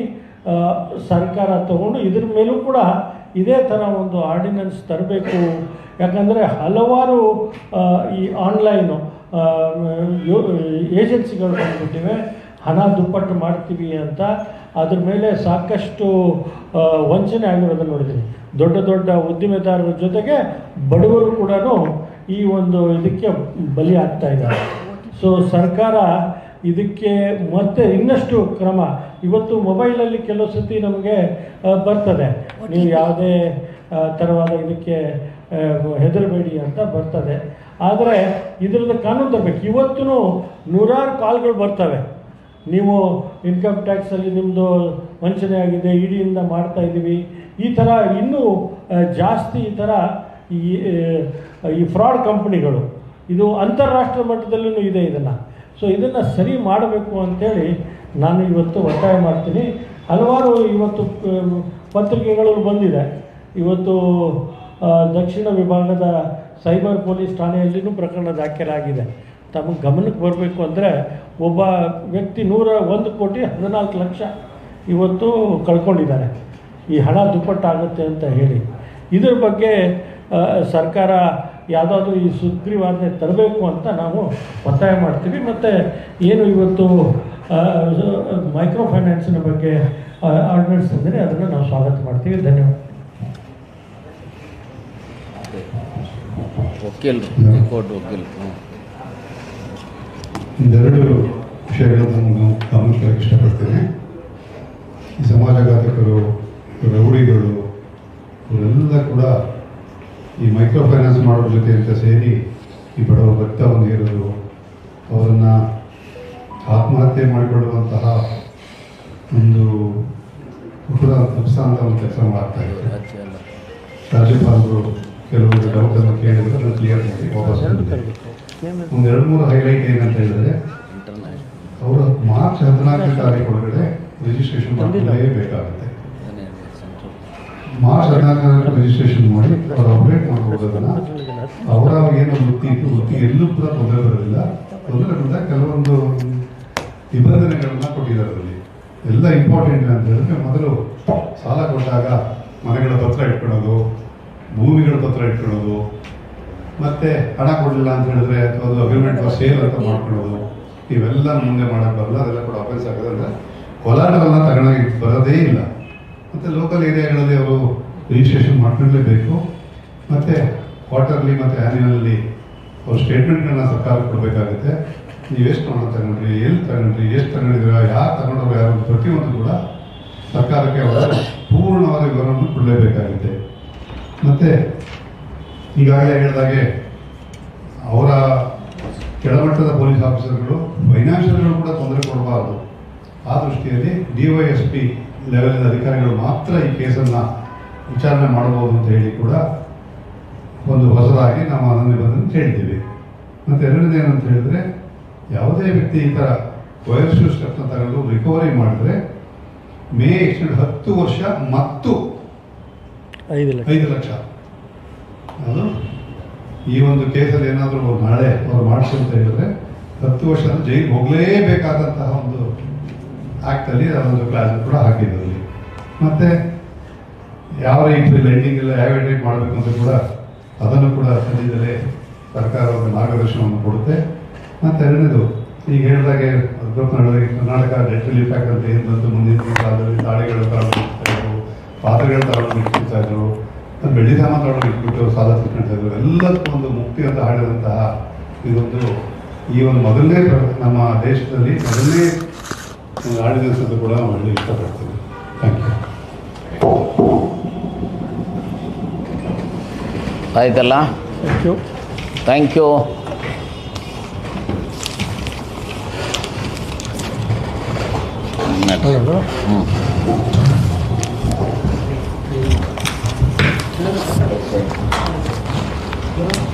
[SPEAKER 5] ಸರ್ಕಾರ ತಗೊಂಡು ಇದ್ರ ಮೇಲೂ ಕೂಡ ಇದೇ ಥರ ಒಂದು ಆರ್ಡಿನೆನ್ಸ್ ತರಬೇಕು. ಯಾಕಂದರೆ ಹಲವಾರು ಈ ಆನ್ಲೈನು ಏಜೆನ್ಸಿಗಳು ಬಂದ್ಬಿಟ್ಟಿವೆ. ಹಣ ದುಪ್ಪಟ್ಟು ಮಾಡ್ತೀವಿ ಅಂತ ಅದ್ರ ಮೇಲೆ ಸಾಕಷ್ಟು ವಂಚನೆ ಆಗಿರೋದನ್ನು ನೋಡಿದ್ದೀನಿ. ದೊಡ್ಡ ದೊಡ್ಡ ಉದ್ದಿಮೆದಾರರ ಜೊತೆಗೆ ಬಡವರು ಕೂಡ ಈ ಒಂದು ಇದಕ್ಕೆ ಬಲಿ ಆಗ್ತಾ ಇದ್ದಾರೆ. ಸೊ ಸರ್ಕಾರ ಇದಕ್ಕೆ ಮತ್ತೆ ಇನ್ನಷ್ಟು ಕ್ರಮ. ಇವತ್ತು ಮೊಬೈಲಲ್ಲಿ ಕೆಲವು ಸತಿ ನಮಗೆ ಬರ್ತದೆ. ನೀವು ಯಾವುದೇ ಥರವಾದ ಇದಕ್ಕೆ ಹೆದರಬೇಡಿ ಅಂತ ಬರ್ತದೆ. ಆದರೆ ಇದರದ ಕಾನೂನು ತರಬೇಕು. ಇವತ್ತೂ ನೂರಾರು ಕಾಲ್ಗಳು ಬರ್ತವೆ. ನೀವು ಇನ್ಕಮ್ ಟ್ಯಾಕ್ಸಲ್ಲಿ ನಿಮ್ಮದು ವಂಚನೆ ಆಗಿದೆ, ಇಡಿಯಿಂದ ಮಾಡ್ತಾ ಇದ್ದೀವಿ. ಈ ಥರ ಇನ್ನೂ ಜಾಸ್ತಿ ಈ ಥರ ಈ ಫ್ರಾಡ್ ಕಂಪ್ನಿಗಳು ಇದು ಅಂತಾರಾಷ್ಟ್ರೀಯ ಮಟ್ಟದಲ್ಲೂ ಇದೆ ಇದನ್ನು. ಸೊ ಇದನ್ನು ಸರಿ ಮಾಡಬೇಕು ಅಂತೇಳಿ ನಾನು ಇವತ್ತು ಒತ್ತಾಯ ಮಾಡ್ತೀನಿ. ಹಲವಾರು ಇವತ್ತು ಪತ್ರಿಕೆಗಳು ಬಂದಿದೆ. ಇವತ್ತು ದಕ್ಷಿಣ ವಿಭಾಗದ ಸೈಬರ್ ಪೊಲೀಸ್ ಠಾಣೆಯಲ್ಲಿಯೂ ಪ್ರಕರಣ ದಾಖಲಾಗಿದೆ. ತಮಗೆ ಗಮನಕ್ಕೆ ಬರಬೇಕು ಅಂದರೆ ಒಬ್ಬ ವ್ಯಕ್ತಿ ನೂರ ಒಂದು ಕೋಟಿ ಹದಿನಾಲ್ಕು ಲಕ್ಷ ಇವತ್ತು ಕಳ್ಕೊಂಡಿದ್ದಾರೆ. ಈ ಹಣ ದುಪ್ಪಟ್ಟಾಗುತ್ತೆ ಅಂತ ಹೇಳಿ. ಇದ್ರ ಬಗ್ಗೆ ಸರ್ಕಾರ ಯಾವುದಾದ್ರೂ ಈ ಸುಗ್ರೀವಾಜ್ಞೆ ತರಬೇಕು ಅಂತ ನಾವು ಒತ್ತಾಯ ಮಾಡ್ತೀವಿ. ಮತ್ತು ಏನು ಇವತ್ತು ಮೈಕ್ರೋ ಫೈನಾನ್ಸಿನ ಬಗ್ಗೆ ಆರ್ಡಿನೆನ್ಸ್ ತಂದರೆ ಅದನ್ನು ನಾವು ಸ್ವಾಗತ ಮಾಡ್ತೀವಿ. ಧನ್ಯವಾದ.
[SPEAKER 1] ಓಕೆ ಕೋರ್ಟ್
[SPEAKER 6] ಒಂದೆರಡು ವಿಷಯಗಳನ್ನು ನಾನು ಗಮನಿಸಲಿಕ್ಕೆ ಇಷ್ಟಪಡ್ತೇನೆ ಈ ಸಮಾಜಘಾತಕರು, ರೌಡಿಗಳು, ಇವರೆಲ್ಲ ಕೂಡ ಈ ಮೈಕ್ರೋ ಫೈನಾನ್ಸ್ ಮಾಡೋರ ಜೊತೆ ಅಂತ ಸೇರಿ ಈ ಬಡವ ಭತ್ತವನ್ನು ಇರೋದು ಅವರನ್ನು ಆತ್ಮಹತ್ಯೆ ಮಾಡಿಕೊಳ್ಳುವಂತಹ ಒಂದು ಕುಟುಂಬ ತಪ್ಪಿಸಂತ ಒಂದು ಕೆಲಸ ಮಾಡ್ತಾ ಇದ್ದಾರೆ ರಾಜ್ಯಪಾಲರು ಕೆಲವೊಂದು ಡೌಟನ್ನು ಕೇಳಿದ್ರೆ ಕ್ಲಿಯರ್ ಮಾಡಿ ವಾಪಸ್. ಒಂದು ಎರಡು ಮೂರು ಹೈಲೈಟ್ ಏನಂತ ಹೇಳಿದ್ರೆ ಅವರು ಮಾರ್ಚ್ ಹದಿನಾಲ್ಕನೇ ತಾರೀಕು ಒಳಗಡೆ ರಿಜಿಸ್ಟ್ರೇಷನ್ ಮಾಡಲೇಬೇಕಾಗುತ್ತೆ ಮಾರ್ಚ್ ಹದಿನಾಲ್ಕನೇ ರಿಜಿಸ್ಟ್ರೇಷನ್ ಮಾಡಿ ಅವರು ಅಪ್ಡೇಟ್ ಮಾಡ್ಬೋದು ಅದನ್ನ ಅವರ ಏನು ವೃತ್ತಿ ಇತ್ತು ವೃತ್ತಿ ಎಲ್ಲೂ ಕೂಡ ತೊಂದರೆ ಬರೋದಿಲ್ಲ. ತೊಂದರೆ ಬಂದ ಕೆಲವೊಂದು ನಿಬಂಧನೆಗಳನ್ನ ಕೊಟ್ಟಿದ್ದಾರೆ ಅದರಲ್ಲಿ. ಎಲ್ಲ ಇಂಪಾರ್ಟೆಂಟ್ ಅಂತ ಹೇಳಿದ್ರೆ ಮೊದಲು ಸಾಲ ಕೊಟ್ಟಾಗ ಮನೆಗಳ ಪತ್ರ ಇಟ್ಕೊಳ್ಳೋದು ಭೂಮಿಗಳ ಪತ್ರ ಇಟ್ಕೊಳ್ಳೋದು ಮತ್ತೆ ಹಣ ಕೊಡಲಿಲ್ಲ ಅಂತ ಹೇಳಿದ್ರೆ ಒಂದು ಅಗ್ರಿಮೆಂಟ್ ಸೇಲ್ ಅಂತ ಮಾಡ್ಕೊಳ್ಳೋದು ಇವೆಲ್ಲ ಮುಂದೆ ಮಾಡಕ್ ಬರಲ್ಲ, ಅದೆಲ್ಲ ಕೂಡ ಅಫೆನ್ಸ್ ಆಗೋದ್ರೆ ಅಂದ್ರೆ ತಗೊಳಕ್ಕೆ ಬರೋದೇ ಇಲ್ಲ. ಮತ್ತೆ ಲೋಕಲ್ ಏರಿಯಾಗಳಲ್ಲಿ ಅವರು ರಿಜಿಸ್ಟ್ರೇಷನ್ ಮಾಡ್ಕೊಳ್ಳೇಬೇಕು ಮತ್ತೆ ಕ್ವಾರ್ಟರ್ಲಿ ಮತ್ತೆ ಆನ್ಯುವಲ್ಲಿ ಅವ್ರ ಸ್ಟೇಟ್ಮೆಂಟ್ಗಳನ್ನ ಸರ್ಕಾರ ಕೊಡಬೇಕಾಗುತ್ತೆ. ನೀವು ಎಷ್ಟು ಹಣ ತಗೊಂಡ್ರಿ, ಎಲ್ಲಿ ತಗೊಂಡ್ರಿ, ಎಷ್ಟು ತಗೊಂಡಿದ್ದೀರಾ, ಯಾರು ತಗೊಂಡ್ರು ಯಾರು ಪ್ರತಿಯೊಂದು ಕೂಡ ಸರ್ಕಾರಕ್ಕೆ ಅವರ ಪೂರ್ಣವಾದ ವಿವರವನ್ನು ಕೊಡಲೇಬೇಕಾಗುತ್ತೆ. ಮತ್ತೆ ಈಗಾಗಲೇ ಹೇಳಿದಾಗೆ ಅವರ ಕೆಳಮಟ್ಟದ ಪೊಲೀಸ್ ಆಫೀಸರ್ಗಳು ಫೈನಾನ್ಷಿಯಲ್ಗಳು ಕೂಡ ತೊಂದರೆ ಕೊಡಬಾರದು. ಆ ದೃಷ್ಟಿಯಲ್ಲಿ ಡಿ ವೈ ಎಸ್ ಪಿ ಲೆವೆಲಿನ ಅಧಿಕಾರಿಗಳು ಮಾತ್ರ ಈ ಕೇಸನ್ನು ವಿಚಾರಣೆ ಮಾಡಬಹುದು ಅಂತ ಹೇಳಿ ಕೂಡ ಒಂದು ಹೊಸದಾಗಿ ನಾವು ಅದನ್ನು ಬಂದನ್ನು ಹೇಳಿದ್ದೀವಿ. ಮತ್ತು ಎರಡನೇದು ಏನಂತ ಹೇಳಿದ್ರೆ ಯಾವುದೇ ವ್ಯಕ್ತಿ ಈ ಥರ ವಯಸ್ಸು ಸ್ಟೆಪ್ನ ತಗೊಂಡು ರಿಕವರಿ ಮಾಡಿದ್ರೆ ಮೇ ಎಷ್ಟು ಹತ್ತು ವರ್ಷ ಮತ್ತು
[SPEAKER 5] ಐದು ಲಕ್ಷ.
[SPEAKER 6] ಐದು ಲಕ್ಷ. ಅದು ಈ ಒಂದು ಕೇಸಲ್ಲಿ ಏನಾದರೂ ನಾಳೆ ಅವ್ರು ಮಾಡಿಸಿ ಅಂತ ಹೇಳಿದ್ರೆ ಹತ್ತು ವರ್ಷ ಜೈಲಿಗೆ ಹೋಗಲೇಬೇಕಾದಂತಹ ಒಂದು ಆ್ಯಕ್ಟಲ್ಲಿ ಅದೊಂದು ಕ್ಲಾಸ್ ಕೂಡ ಹಾಕಿದ್ದಲ್ಲಿ ಮತ್ತೆ ಯಾವ ರೀತಿ ಲೈಟಿಂಗ್ ಎಲ್ಲ ಯಾವ ಎಡಿಟ್ ಮಾಡಬೇಕು ಅಂತ ಕೂಡ ಅದನ್ನು ಕೂಡ ಸದ್ಯದಲ್ಲೇ ಸರ್ಕಾರ ಒಂದು ಮಾರ್ಗದರ್ಶನವನ್ನು ಕೊಡುತ್ತೆ. ಮತ್ತೆ ಎರಡನೇದು, ಈಗ ಹೇಳಿದಾಗೆ ಅದ್ಭುತ ಕರ್ನಾಟಕ ಡೆಟ್ ರಿಲೀಫ್ ಆ್ಯಕ್ಟ್ ಅಂತ ಏನು ಬಂತು, ಮುಂದಿನ ಕಾಲದಲ್ಲಿ ತಾಳೆಗಳ ಥರ ಪಾತ್ರೆಗಳ ಥರ ಇದ್ರು ಬೆಳ್ಳಿ ಸಾಮಾನು ತಗೊಂಡು ಇಟ್ಬಿಟ್ಟು ಸಾಲ ತಿಳ್ಕೊಳ್ತಾ ಇದ್ರು. ಎಲ್ಲದಕ್ಕೂ ಒಂದು ಮುಕ್ತಿ ಅಂತ ಹಾಡಿದಂತಹ ಇದೊಂದು ಈ ಒಂದು ಮೊದಲನೇ ನಮ್ಮ ದೇಶದಲ್ಲಿ ಮೊದಲನೇ ಒಂದು ದಿವಸದ್ದು ಅಂತ ಕೂಡ ನಾವು ಹೇಳಿ ಇಷ್ಟಪಡ್ತೀವಿ. ಥ್ಯಾಂಕ್ ಯು
[SPEAKER 2] ಆಯ್ತಲ್ಲ?
[SPEAKER 5] ಥ್ಯಾಂಕ್ ಯು
[SPEAKER 2] ಥ್ಯಾಂಕ್ ಯು
[SPEAKER 5] ಹೌದು
[SPEAKER 2] ಹ್ಞೂ